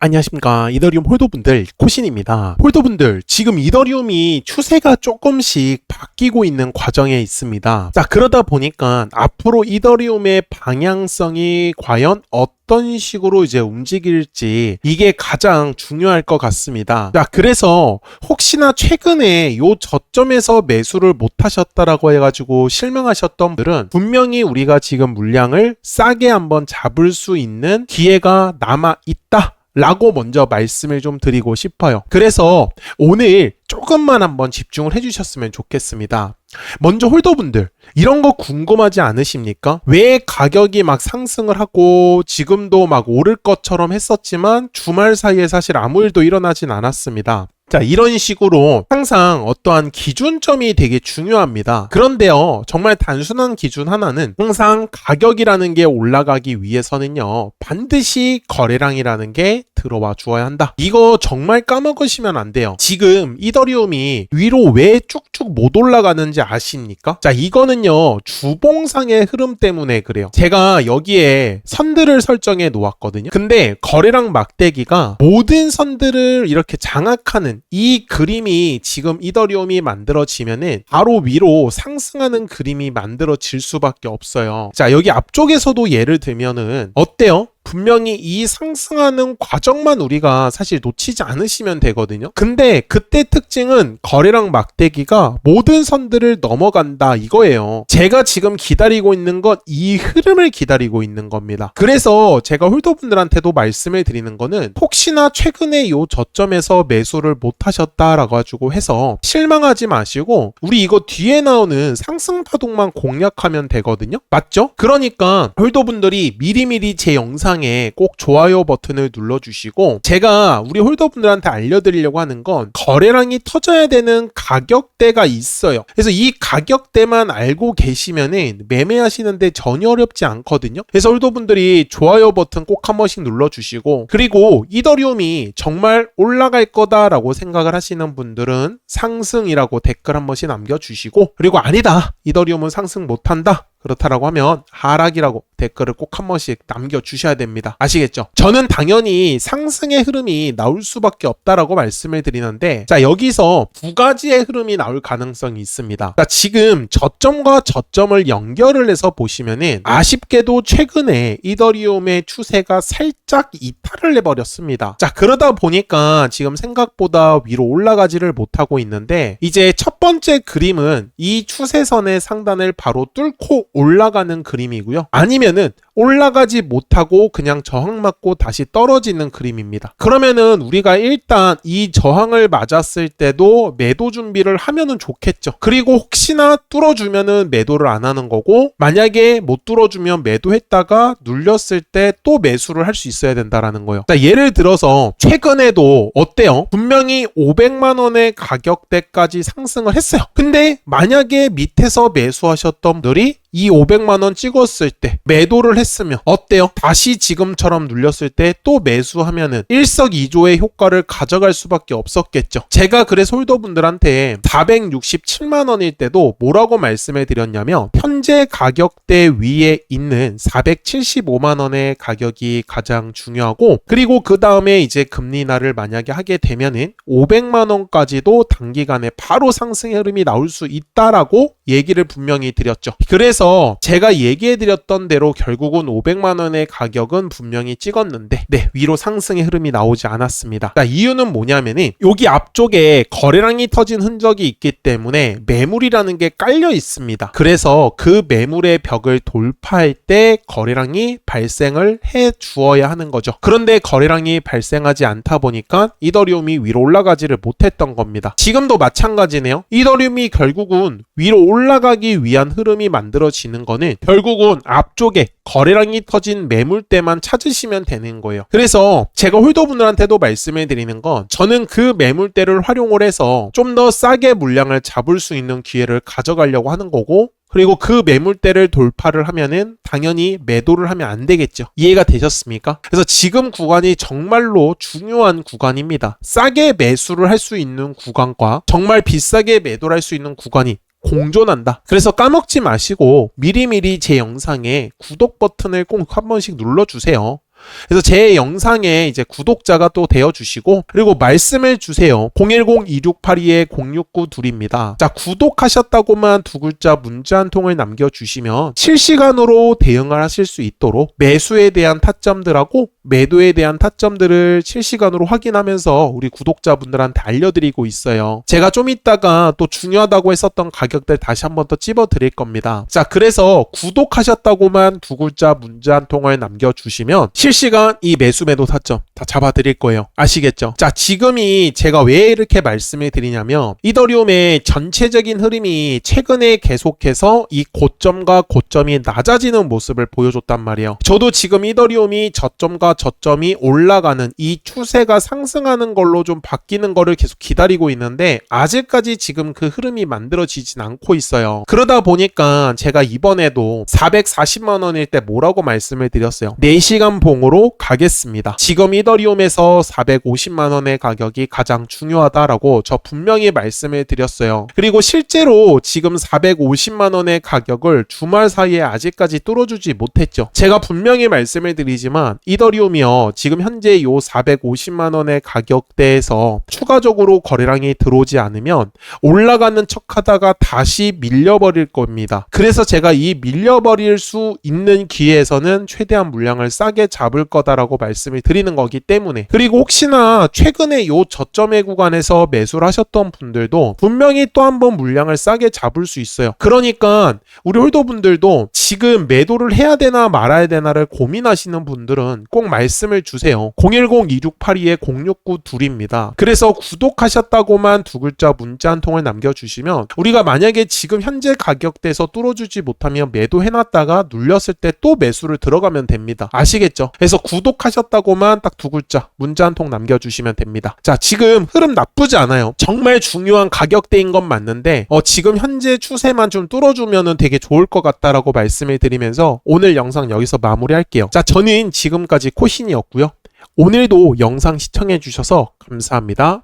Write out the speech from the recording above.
안녕하십니까. 이더리움 홀더분들 코신입니다. 홀더분들 지금 이더리움이 추세가 조금씩 바뀌고 있는 과정에 있습니다. 자 그러다 보니까 앞으로 이더리움의 방향성이 과연 어떤 식으로 이제 움직일지 이게 가장 중요할 것 같습니다. 자 그래서 혹시나 최근에 요 저점에서 매수를 못 하셨다라고 해가지고 실망하셨던 분들은 분명히 우리가 지금 물량을 싸게 한번 잡을 수 있는 기회가 남아 있다 라고 먼저 말씀을 좀 드리고 싶어요. 그래서 오늘 조금만 한번 집중을 해주셨으면 좋겠습니다. 먼저 홀더분들, 이런 거 궁금하지 않으십니까? 왜 가격이 막 상승을 하고 지금도 막 오를 것처럼 했었지만 주말 사이에 사실 아무 일도 일어나진 않았습니다. 자, 이런 식으로 항상 어떠한 기준점이 되게 중요합니다. 그런데요, 정말 단순한 기준 하나는 항상 가격이라는 게 올라가기 위해서는요, 반드시 거래량이라는 게 들어와 주어야 한다. 이거 정말 까먹으시면 안 돼요. 지금 이더리움이 위로 왜 쭉쭉 못 올라가는지 아십니까? 자, 이거는요, 주봉상의 흐름 때문에 그래요. 제가 여기에 선들을 설정해 놓았거든요. 근데 거래량 막대기가 모든 선들을 이렇게 장악하는 이 그림이 지금 이더리움이 만들어지면은 바로 위로 상승하는 그림이 만들어질 수밖에 없어요. 자, 여기 앞쪽에서도 예를 들면은 어때요? 분명히 이 상승하는 과정만 우리가 사실 놓치지 않으시면 되거든요. 근데 그때 특징은 거래량 막대기가 모든 선들을 넘어간다 이거예요. 제가 지금 기다리고 있는 건 이 흐름을 기다리고 있는 겁니다. 그래서 제가 홀더분들한테도 말씀을 드리는 거는 혹시나 최근에 요 저점에서 매수를 못 하셨다라고 가지고 해서 실망하지 마시고 우리 이거 뒤에 나오는 상승 파동만 공략하면 되거든요. 맞죠? 그러니까 홀더분들이 미리미리 제 영상 영상에 꼭 좋아요 버튼을 눌러주시고 제가 우리 홀더분들한테 알려드리려고 하는 건 거래량이 터져야 되는 가격대가 있어요. 그래서 이 가격대만 알고 계시면은 매매하시는데 전혀 어렵지 않거든요. 그래서 홀더분들이 좋아요 버튼 꼭 한 번씩 눌러주시고 그리고 이더리움이 정말 올라갈 거다라고 생각을 하시는 분들은 상승이라고 댓글 한 번씩 남겨주시고 그리고 아니다 이더리움은 상승 못한다 그렇다라고 하면 하락이라고 댓글을 꼭 한 번씩 남겨주셔야 됩니다. 아시겠죠? 저는 당연히 상승의 흐름이 나올 수밖에 없다라고 말씀을 드리는데 자 여기서 두 가지의 흐름이 나올 가능성이 있습니다. 자 지금 저점과 저점을 연결을 해서 보시면은 아쉽게도 최근에 이더리움의 추세가 살짝 이탈을 해버렸습니다. 자 그러다 보니까 지금 생각보다 위로 올라가지를 못하고 있는데 이제 첫 번째 그림은 이 추세선의 상단을 바로 뚫고 올라가는 그림이고요. 아니면 은 올라가지 못하고 그냥 저항 맞고 다시 떨어지는 그림입니다. 그러면은 우리가 일단 이 저항을 맞았을 때도 매도 준비를 하면은 좋겠죠. 그리고 혹시나 뚫어주면은 매도를 안 하는 거고 만약에 못 뚫어주면 매도했다가 눌렸을 때 또 매수를 할 수 있어야 된다라는 거예요. 자, 예를 들어서 최근에도 어때요? 분명히 500만 원의 가격대까지 상승을 했어요. 근데 만약에 밑에서 매수하셨던 분들이 이 500만 원 찍었을 때 매도를 했 으면 어때요? 다시 지금처럼 눌렸을 때 또 매수하면은 일석이조의 효과를 가져갈 수밖에 없었겠죠. 제가 그래서 홀더분들한테 467만 원일 때도 뭐라고 말씀을 드렸냐면 현재 가격대 위에 있는 475만 원의 가격이 가장 중요하고 그리고 그 다음에 이제 금리 인하를 만약에 하게 되면은 500만 원까지도 단기간에 바로 상승의 흐름이 나올 수 있다라고 얘기를 분명히 드렸죠. 그래서 제가 얘기해 드렸던 대로 결국은 500만 원의 가격은 분명히 찍었는데 네 위로 상승의 흐름이 나오지 않았습니다. 자, 이유는 뭐냐면은 여기 앞쪽에 거래량이 터진 흔적이 있기 때문에 매물이라는 게 깔려 있습니다. 그래서 그 매물의 벽을 돌파할 때 거래량이 발생을 해 주어야 하는 거죠. 그런데 거래량이 발생하지 않다 보니까 이더리움이 위로 올라가지를 못했던 겁니다. 지금도 마찬가지네요. 이더리움이 결국은 위로 올라 올라가기 위한 흐름이 만들어지는 거는 결국은 앞쪽에 거래량이 터진 매물대만 찾으시면 되는 거예요. 그래서 제가 홀더분들한테도 말씀해 드리는 건 저는 그 매물대를 활용을 해서 좀 더 싸게 물량을 잡을 수 있는 기회를 가져가려고 하는 거고 그리고 그 매물대를 돌파를 하면은 당연히 매도를 하면 안 되겠죠. 이해가 되셨습니까? 그래서 지금 구간이 정말로 중요한 구간입니다. 싸게 매수를 할 수 있는 구간과 정말 비싸게 매도를 할 수 있는 구간이 공존한다. 그래서 까먹지 마시고 미리미리 제 영상에 구독 버튼을 꼭 한 번씩 눌러주세요. 그래서 제 영상에 이제 구독자가 또 되어 주시고 그리고 말씀을 주세요. 010-2682-0692입니다. 자, 구독하셨다고만 두 글자 문자 한 통을 남겨 주시면 실시간으로 대응을 하실 수 있도록 매수에 대한 타점들하고 매도에 대한 타점들을 실시간으로 확인하면서 우리 구독자분들한테 알려드리고 있어요. 제가 좀 이따가 또 중요하다고 했었던 가격들 다시 한번 더 찝어 드릴 겁니다. 자, 그래서 구독하셨다고만 두 글자 문자 한 통을 남겨 주시면 실 시간 이 매수 매도 타점 다 잡아 드릴 거예요. 아시겠죠? 자, 지금이 제가 왜 이렇게 말씀을 드리냐면 이더리움의 전체적인 흐름이 최근에 계속해서 이 고점과 고점이 낮아지는 모습을 보여줬단 말이에요. 저도 지금 이더리움이 저점과 저점이 올라가는 이 추세가 상승하는 걸로 좀 바뀌는 거를 계속 기다리고 있는데 아직까지 지금 그 흐름이 만들어지진 않고 있어요. 그러다 보니까 제가 이번에도 440만 원일 때 뭐라고 말씀을 드렸어요. 4시간 봉 으로 가겠습니다. 지금 이더리움에서 450만 원의 가격이 가장 중요하다라고 저 분명히 말씀을 드렸어요. 그리고 실제로 지금 450만 원의 가격을 주말 사이에 아직까지 뚫어주지 못했죠. 제가 분명히 말씀을 드리지만 이더리움이요 지금 현재 요 450만 원의 가격대에서 추가적으로 거래량이 들어오지 않으면 올라가는 척하다가 다시 밀려버릴 겁니다. 그래서 제가 이 밀려버릴 수 있는 기회에서는 최대한 물량을 싸게 잡을 거다라고 말씀을 드리는 거기 때문에 그리고 혹시나 최근에 요 저점의 구간에서 매수를 하셨던 분들도 분명히 또 한 번 물량을 싸게 잡을 수 있어요. 그러니까 우리 홀더분들도 지금 매도를 해야 되나 말아야 되나를 고민하시는 분들은 꼭 말씀을 주세요. 010-2682-0692입니다. 그래서 구독하셨다고만 두 글자 문자 한 통을 남겨주시면 우리가 만약에 지금 현재 가격대에서 뚫어주지 못하면 매도해놨다가 눌렸을 때 또 매수를 들어가면 됩니다. 아시겠죠? 그래서 구독하셨다고만 딱 두 글자 문자 한 통 남겨주시면 됩니다. 자, 지금 흐름 나쁘지 않아요. 정말 중요한 가격대인 건 맞는데 어, 지금 현재 추세만 좀 뚫어주면은 되게 좋을 것 같다라고 말씀을 드리면서 오늘 영상 여기서 마무리할게요. 자, 저는 지금까지 코신이었고요. 오늘도 영상 시청해 주셔서 감사합니다.